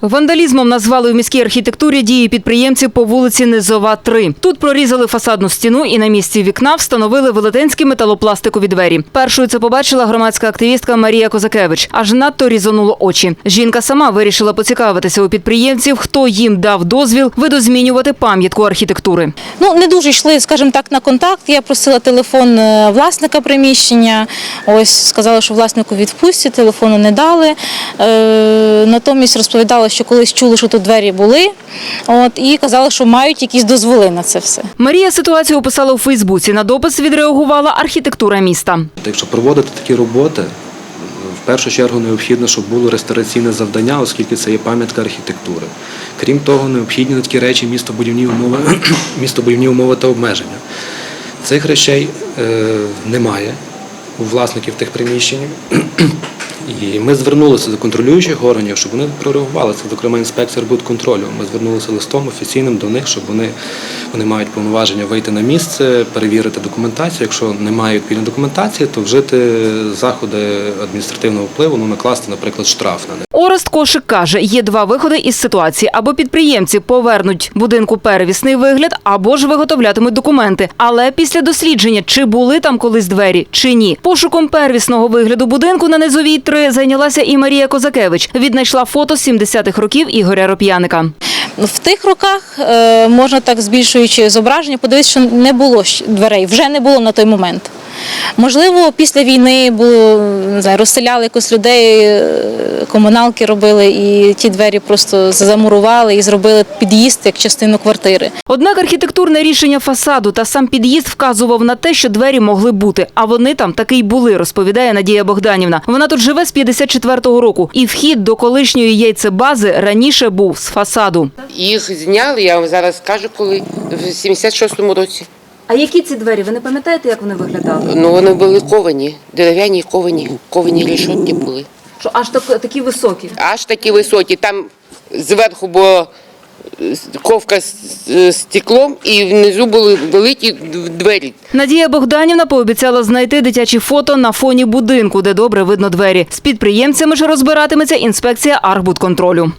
Вандалізмом назвали в міській архітектурі дії підприємців по вулиці Низова 3. Тут прорізали фасадну стіну і на місці вікна встановили велетенські металопластикові двері. Першою це побачила громадська активістка Марія Козакевич. Аж надто різонуло очі. Жінка сама вирішила поцікавитися у підприємців, хто їм дав дозвіл видозмінювати пам'ятку архітектури. Ну, не дуже йшли, скажімо так, на контакт. Я просила телефон е, власника приміщення. Ось сказали, що власнику відпустять, телефону не дали. Е, натомість розповідали, що колись чули, що тут двері були. От, і казали, що мають якісь дозволи на це все. Марія ситуацію описала у Фейсбуці. На допис відреагувала архітектура міста. Якщо проводити такі роботи, в першу чергу необхідно, щоб було реставраційне завдання, оскільки це є пам'ятка архітектури. Крім того, необхідні на такі речі містобудівні умови, містобудівні умови та обмеження. Цих речей е, немає у власників тих приміщень. І ми звернулися до контролюючих органів, щоб вони прореагували. Це, зокрема, інспекція будконтролю. Ми звернулися листом офіційним до них, щоб вони, вони мають повноваження вийти на місце, перевірити документацію. Якщо немає відповідної документації, то вжити заходи адміністративного впливу, ну накласти, наприклад, штраф на них. Орест Кошик каже, є два виходи із ситуації. Або підприємці повернуть будинку первісний вигляд, або ж виготовлятимуть документи. Але після дослідження, чи були там колись двері, чи ні. Пошуком первісного вигляду будинку на Низовій 3 зайнялася і Марія Козакевич. Віднайшла фото з 70-х років Ігоря Роп'яника. В тих роках е, можна так збільшуючи зображення, подивитися, що не було дверей, вже не було на той момент. Можливо, після війни було не знаю, розселяли якось людей, е, комуналки робили, і ті двері просто замурували і зробили під'їзд як частину квартири. Однак архітектурне рішення фасаду та сам під'їзд вказував на те, що двері могли бути, а вони там таки й були, розповідає Надія Богданівна. Вона тут живе з 54-го року, і вхід до колишньої яйцебази раніше був з фасаду. Їх зняли, я вам зараз скажу, коли в 76-му році. А які ці двері? Ви не пам'ятаєте, як вони виглядали? Ну вони були ковані, дерев'яні ковані, ковані рішотки були. Що аж такі високі? Аж такі високі. Там зверху було е, ковка з з стеклом, і внизу були великі двері. Надія Богданівна пообіцяла знайти дитячі фото на фоні будинку, де добре видно двері. З підприємцями ж розбиратиметься інспекція Архбудконтролю.